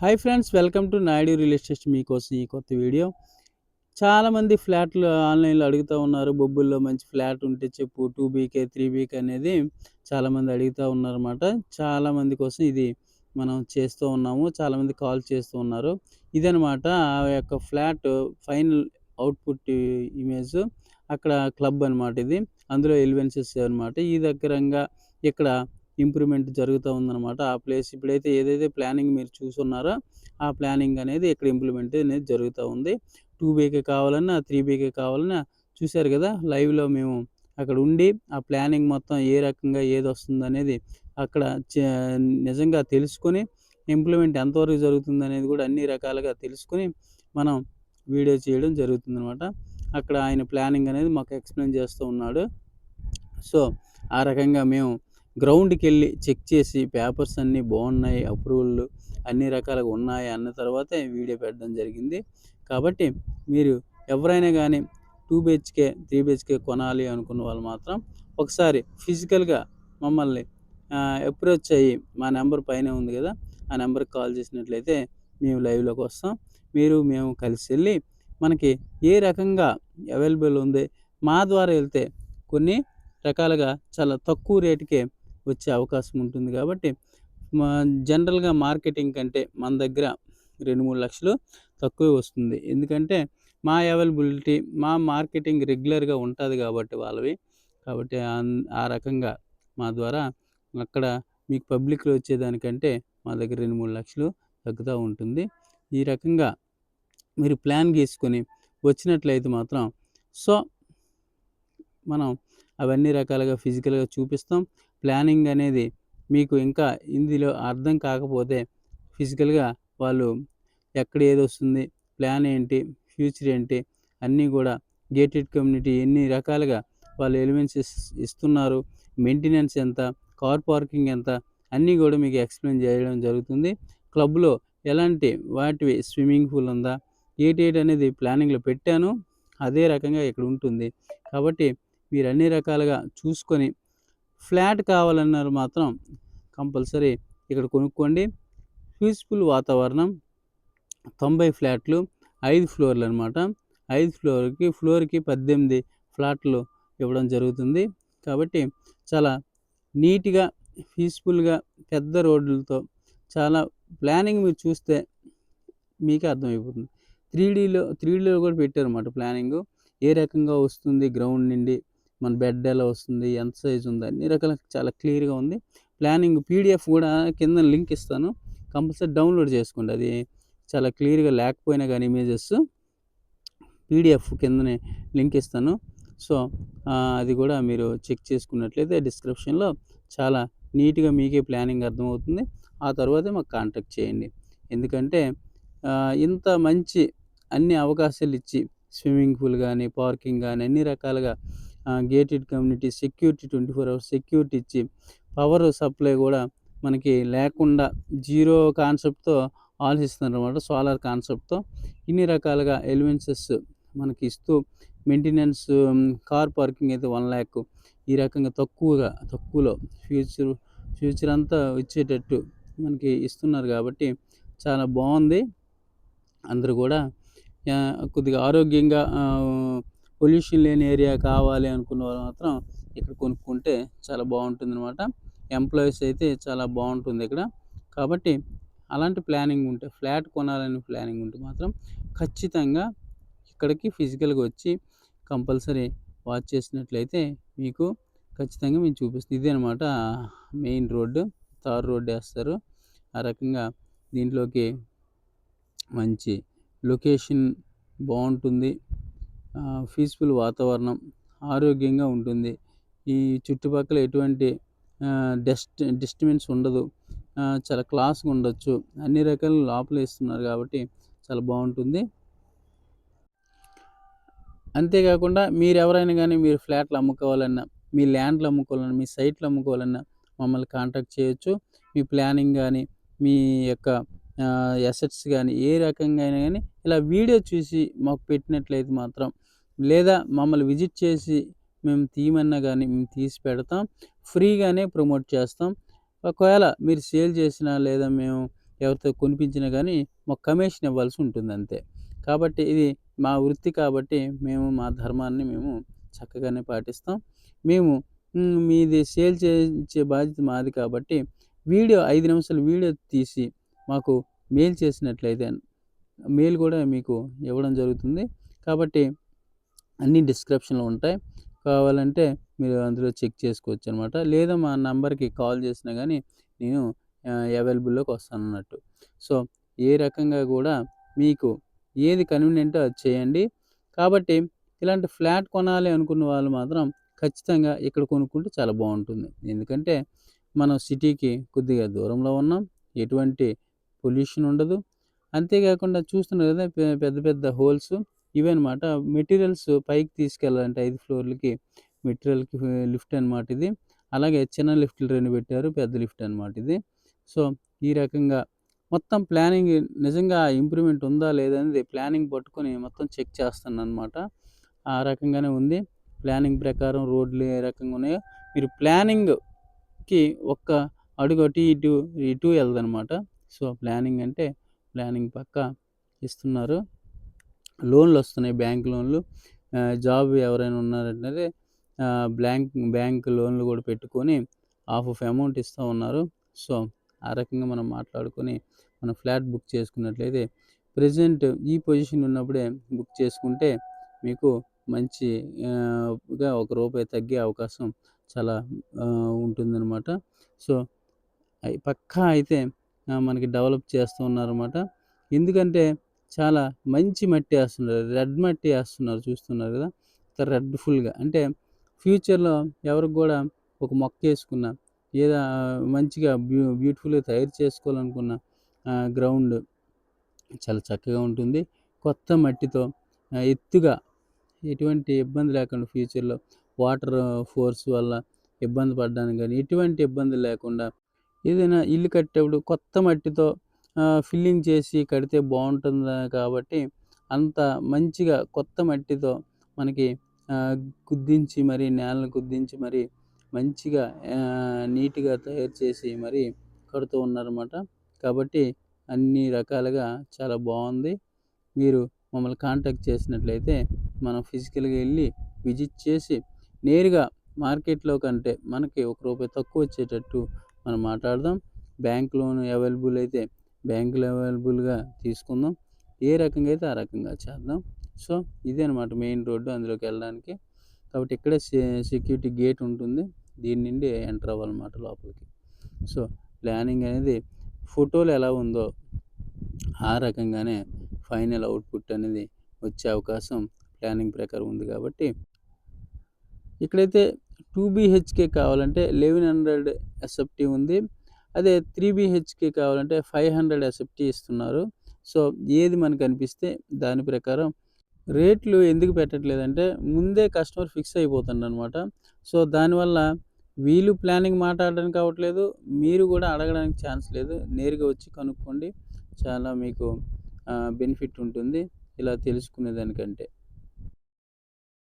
Hi friends welcome to Naidu real estate మీకోసం ఈ కొత్త వీడియో. చాలామంది ఫ్లాట్లు ఆన్లైన్లో అడుగుతూ ఉన్నారు. బొబ్బుల్లో మంచి ఫ్లాట్ ఉంటే చెప్పు టూ బీకే త్రీ బీకే అనేది చాలామంది అడుగుతూ ఉన్నారన్నమాట. చాలామంది కోసం ఇది మనం చేస్తూ ఉన్నాము. చాలామంది కాల్ చేస్తూ ఉన్నారు. ఇదనమాట ఆ యొక్క ఫ్లాట్ ఫైనల్ అవుట్పుట్ ఇమేజ్. అక్కడ క్లబ్ అనమాట ఇది. అందులో ఎలివెన్సెస్ అనమాట ఈ దగ్గరంగా ఇక్కడ ఇంప్రూవ్మెంట్ జరుగుతూ ఉందన్నమాట. ఆ ప్లేస్ ఇప్పుడైతే ఏదైతే ప్లానింగ్ మీరు చూసున్నారో ఆ ప్లానింగ్ అనేది ఇక్కడ ఇంప్లిమెంట్ అనేది జరుగుతూ ఉంది. టూ బీకే కావాలన్నా త్రీ బీకే కావాలన్నా చూశారు కదా లైవ్లో మేము అక్కడ ఉండి ఆ ప్లానింగ్ మొత్తం ఏ రకంగా ఏది వస్తుంది అనేది అక్కడ నిజంగా తెలుసుకొని ఇంప్లిమెంట్ ఎంతవరకు జరుగుతుంది అనేది కూడా అన్ని రకాలుగా తెలుసుకొని మనం వీడియో చేయడం జరుగుతుంది అనమాట అక్కడ ఆయన ప్లానింగ్ అనేది మాకు ఎక్స్ప్లెయిన్ చేస్తూ ఉన్నాడు. సో ఆ రకంగా మేము గ్రౌండ్కి వెళ్ళి చెక్ చేసి పేపర్స్ అన్నీ బాగున్నాయి అప్రూవల్ అన్ని రకాలుగా ఉన్నాయి అన్న తర్వాతే వీడియో పెట్టడం జరిగింది. కాబట్టి మీరు ఎవరైనా కానీ టూ బిహెచ్కే త్రీ బిహెచ్కే కొనాలి అనుకున్న వాళ్ళు మాత్రం ఒకసారి ఫిజికల్గా మమ్మల్ని అప్రోచ్ అయ్యి మా నెంబర్ పైన ఉంది కదా ఆ నెంబర్కి కాల్ చేసినట్లయితే మేము లైవ్లోకి వస్తాం. మీరు మేము కలిసి వెళ్ళి మనకి ఏ రకంగా అవైలబుల్ ఉంది మా ద్వారా వెళ్తే కొన్ని రకాలుగా చాలా తక్కువ రేటుకే వచ్చే అవకాశం ఉంటుంది కాబట్టి జనరల్గా మార్కెటింగ్ కంటే మన దగ్గర రెండు మూడు లక్షలు తక్కువే వస్తుంది. ఎందుకంటే మా అవైలబిలిటీ మా మార్కెటింగ్ రెగ్యులర్గా ఉంటుంది కాబట్టి వాళ్ళవి. కాబట్టి ఆ రకంగా మా ద్వారా అక్కడ మీకు పబ్లిక్లో వచ్చేదానికంటే మా దగ్గర రెండు మూడు లక్షలు తగ్గుతూ ఉంటుంది. ఈ రకంగా మీరు ప్లాన్ గీసుకొని వచ్చినట్లయితే మాత్రం సో మనం అవన్నీ రకాలుగా ఫిజికల్గా చూపిస్తాం. ప్లానింగ్ అనేది మీకు ఇంకా ఇందులో అర్థం కాకపోతే ఫిజికల్గా వాళ్ళు ఎక్కడ ఏది వస్తుంది ప్లాన్ ఏంటి ఫ్యూచర్ ఏంటి అన్నీ కూడా గేటెడ్ కమ్యూనిటీ ఎన్ని రకాలుగా వాళ్ళు ఎలిమెంట్స్ ఇస్తున్నారు మెయింటెనెన్స్ ఎంత కార్ పార్కింగ్ ఎంత అన్నీ కూడా మీకు ఎక్స్ప్లెయిన్ చేయడం జరుగుతుంది. క్లబ్లో ఎలాంటి వాటివి స్విమ్మింగ్ పూల్ ఉందా ఏటేట్ అనేది ప్లానింగ్లో పెట్టాను అదే రకంగా ఇక్కడ ఉంటుంది. కాబట్టి మీరు అన్ని రకాలుగా చూసుకొని ఫ్లాట్ కావాలన్నారు మాత్రం కంపల్సరీ ఇక్కడ కొనుక్కోండి. పీస్ఫుల్ వాతావరణం తొంభై ఫ్లాట్లు ఐదు ఫ్లోర్లు అనమాట ఐదు ఫ్లోర్కి ఫ్లోర్కి పద్దెనిమిది ఫ్లాట్లు ఇవ్వడం జరుగుతుంది. కాబట్టి చాలా నీట్గా పీస్ఫుల్గా పెద్ద రోడ్లతో చాలా ప్లానింగ్ మీరు చూస్తే మీకే అర్థమైపోతుంది. త్రీ డీలో త్రీ డీలో కూడా పెట్టారన్నమాట ప్లానింగ్. ఏ రకంగా వస్తుంది గ్రౌండ్ నుండి మన బెడ్ ఎలా వస్తుంది ఎంత సైజ్ ఉంది అన్ని రకాల చాలా క్లియర్గా ఉంది. ప్లానింగ్ పీడిఎఫ్ కూడా కింద లింక్ ఇస్తాను. కంపల్సరీ డౌన్లోడ్ చేసుకోండి. అది చాలా క్లియర్గా లేకపోయినా కానీ ఇమేజెస్ పీడిఎఫ్ కిందనే లింక్ ఇస్తాను. సో అది కూడా మీరు చెక్ చేసుకున్నట్లయితే డిస్క్రిప్షన్లో చాలా నీట్గా మీకే ప్లానింగ్ అర్థమవుతుంది. ఆ తర్వాతే మాకు కాంటాక్ట్ చేయండి. ఎందుకంటే ఇంత మంచి అన్ని అవకాశాలు ఇచ్చి స్విమ్మింగ్ పూల్ కానీ పార్కింగ్ కానీ అన్ని రకాలుగా gated community security twenty four hours security ఇచ్చి పవర్ సప్లై కూడా మనకి లేకుండా జీరో కాన్సెప్ట్తో ఆలోచిస్తున్నారు అనమాట సోలార్ కాన్సెప్ట్తో ఇన్ని రకాలుగా ఎలివెన్సెస్ మనకి ఇస్తూ మెయింటెనెన్స్ కార్ పార్కింగ్ అయితే వన్ ల్యాక్ ఈ రకంగా తక్కువగా తక్కువలో ఫ్యూచర్ ఫ్యూచర్ అంతా ఇచ్చేటట్టు మనకి ఇస్తున్నారు కాబట్టి చాలా బాగుంది. అందరూ కూడా కొద్దిగా ఆరోగ్యంగా పొల్యూషన్ లేని ఏరియా కావాలి అనుకున్న వాళ్ళు మాత్రం ఇక్కడ కొనుక్కుంటే చాలా బాగుంటుంది అనమాట ఎంప్లాయీస్ అయితే చాలా బాగుంటుంది ఇక్కడ. కాబట్టి అలాంటి ప్లానింగ్ ఉంటే ఫ్లాట్ కొనాలని ప్లానింగ్ ఉంటే మాత్రం ఖచ్చితంగా ఇక్కడికి ఫిజికల్గా వచ్చి కంపల్సరీ వాచ్ చేసినట్లయితే మీకు ఖచ్చితంగా మేము చూపిస్తుంది ఇదే అనమాట మెయిన్ రోడ్డు. తార్ రోడ్డు వేస్తారు. ఆ రకంగా దీంట్లోకి మంచి లొకేషన్ బాగుంటుంది. పీస్ఫుల్ వాతావరణం ఆరోగ్యంగా ఉంటుంది. ఈ చుట్టుపక్కల ఎటువంటి డస్ట్ డిస్టర్బెన్స్ ఉండదు. చాలా క్లాస్గా ఉండొచ్చు. అన్ని రకాల లోపల ఇస్తున్నారు కాబట్టి చాలా బాగుంటుంది. అంతేకాకుండా మీరు ఎవరైనా కానీ మీరు ఫ్లాట్లు అమ్ముకోవాలన్నా మీ ల్యాండ్లు అమ్ముకోవాలన్నా మీ సైట్లు అమ్ముకోవాలన్నా మమ్మల్ని కాంటాక్ట్ చేయొచ్చు. మీ ప్లానింగ్ కానీ మీ యొక్క ఎసెట్స్ కానీ ఏ రకంగా అయినా కానీ ఇలా వీడియో చూసి మాకు పెట్టినట్లయితే మాత్రం లేదా మమ్మల్ని విజిట్ చేసి మేము తీయమన్నా కానీ మేము తీసి పెడతాం. ఫ్రీగానే ప్రమోట్ చేస్తాం. ఒకవేళ మీరు సేల్ చేసినా లేదా మేము ఎవరితో కొనిపించినా కానీ మాకు కమిషన్ ఇవ్వాల్సి ఉంటుంది అంతే కాబట్టి ఇది మా వృత్తి కాబట్టి మేము మా ధర్మాన్ని మేము చక్కగానే పాటిస్తాం. మేము మీది సేల్ చేయించే బాధ్యత మాది కాబట్టి వీడియో ఐదు నిమిషాలు వీడియో తీసి మాకు మెయిల్ చేసినట్లయితే మెయిల్ కూడా మీకు ఇవ్వడం జరుగుతుంది. కాబట్టి అన్నీ డిస్క్రిప్షన్లో ఉంటాయి. కావాలంటే మీరు అందులో చెక్ చేసుకోవచ్చు అనమాట లేదా మా నంబర్కి కాల్ చేసినా కానీ నేను అవైలబుల్లోకి వస్తాను అన్నట్టు సో ఏ రకంగా కూడా మీకు ఏది కన్వీనియంటో అది చేయండి. కాబట్టి ఇలాంటి ఫ్లాట్ కొనాలి అనుకున్న వాళ్ళు మాత్రం ఖచ్చితంగా ఇక్కడ కొనుక్కుంటే చాలా బాగుంటుంది. ఎందుకంటే మనం సిటీకి కొద్దిగా దూరంలో ఉన్నాం. ఎటువంటి పొల్యూషన్ ఉండదు. అంతేకాకుండా చూస్తున్నారు కదా పెద్ద పెద్ద హోల్స్. ఇవన్నమాట. మెటీరియల్స్ పైకి తీసుకెళ్ళాలంటే ఐదు ఫ్లోర్లకి. మెటీరియల్కి లిఫ్ట్ అనమాట ఇది. అలాగే చిన్న లిఫ్ట్లు రెండు పెట్టారు పెద్ద లిఫ్ట్ అనమాట ఇది. సో ఈ రకంగా మొత్తం ప్లానింగ్ నిజంగా ఇంప్రూవ్మెంట్ ఉందా లేదా అనేది ప్లానింగ్ పట్టుకొని మొత్తం చెక్ చేస్తాను అనమాట ఆ రకంగానే ఉంది. ప్లానింగ్ ప్రకారం రోడ్లు ఏ రకంగా ఉన్నాయో మీరు ప్లానింగ్కి ఒక్క అడుగు అటు ఇటు ఇటు వెళ్దనమాట సో ప్లానింగ్ అంటే ప్లానింగ్ పక్క ఇస్తున్నారు. లోన్లు వస్తున్నాయి బ్యాంక్ లోన్లు. జాబ్ ఎవరైనా ఉన్నారంటే బ్యాంక్ బ్యాంక్ లోన్లు కూడా పెట్టుకొని హాఫ్ ఆఫ్ అమౌంట్ ఇస్తూ ఉన్నారు. సో ఆ రకంగా మనం మాట్లాడుకొని మనం ఫ్లాట్ బుక్ చేసుకున్నట్లయితే ప్రజెంట్ ఈ పొజిషన్ ఉన్నప్పుడే బుక్ చేసుకుంటే మీకు మంచిగా ఒక రూపాయి తగ్గే అవకాశం చాలా ఉంటుందన్నమాట. సో పక్కా అయితే మనకి డెవలప్ చేస్తూ ఉన్నారన్నమాట. ఎందుకంటే చాలా మంచి మట్టి వేస్తున్నారు. రెడ్ మట్టి వేస్తున్నారు చూస్తున్నారు కదా. రెడ్ ఫుల్గా. అంటే ఫ్యూచర్లో ఎవరికి కూడా ఒక మొక్క వేసుకున్న ఏదో మంచిగా బ్యూ బ్యూటిఫుల్గా తయారు చేసుకోవాలనుకున్న గ్రౌండ్ చాలా చక్కగా ఉంటుంది. కొత్త మట్టితో ఎత్తుగా ఎటువంటి ఇబ్బంది లేకుండా ఫ్యూచర్లో వాటర్ ఫోర్స్ వల్ల ఇబ్బంది పడడానికి కానీ ఎటువంటి ఇబ్బంది లేకుండా ఏదైనా ఇల్లు కట్టేప్పుడు కొత్త మట్టితో ఫిల్లింగ్ చేసి కడితే బాగుంటుంది కాబట్టి అంత మంచిగా కొత్త మట్టితో మనకి కుద్దించి మరి నేలను గుద్దించి మరి మంచిగా నీట్గా తయారు చేసి మరి కడుతూ ఉన్నారన్నమాట. కాబట్టి అన్ని రకాలుగా చాలా బాగుంది. మీరు మమ్మల్ని కాంటాక్ట్ చేసినట్లయితే మనం ఫిజికల్గా వెళ్ళి విజిట్ చేసి నేరుగా మార్కెట్లో కంటే మనకి ఒక రూపాయి తక్కువ వచ్చేటట్టు మనం మాట్లాడదాం. బ్యాంక్ లోన్ అవైలబుల్ అయితే బ్యాంకులు అవైలబుల్గా తీసుకుందాం. ఏ రకంగా అయితే ఆ రకంగా చేద్దాం. సో ఇదే అనమాట మెయిన్ రోడ్డు అందులోకి వెళ్ళడానికి. కాబట్టి ఇక్కడే సెక్యూరిటీ గేట్ ఉంటుంది. దీని నుండి ఎంటర్ అవ్వాలన్నమాట లోపలికి. సో ప్లానింగ్ అనేది ఫోటోలు ఎలా ఉందో ఆ రకంగానే ఫైనల్ అవుట్పుట్ అనేది వచ్చే అవకాశం ప్లానింగ్ ప్రకారం ఉంది కాబట్టి. ఇక్కడైతే టూ బీహెచ్కే కావాలంటే లెవెన్ హండ్రెడ్ ఎస్ఎఫ్టీ ఉంది. అదే త్రీ బీహెచ్కే కావాలంటే ఫైవ్ హండ్రెడ్ ఎస్ఎఫ్టీ ఇస్తున్నారు సో ఏది మనకు అనిపిస్తే దాని ప్రకారం రేట్లు ఎందుకు పెట్టట్లేదంటే ముందే కస్టమర్ ఫిక్స్ అయిపోతుంది అనమాట సో దానివల్ల వీళ్ళు ప్లానింగ్ మాట్లాడడానికి అవ్వట్లేదు మీరు కూడా అడగడానికి ఛాన్స్ లేదు. నేరుగా వచ్చి కనుక్కోండి. చాలా మీకు బెనిఫిట్ ఉంటుంది. ఇలా తెలుసుకునే దానికంటే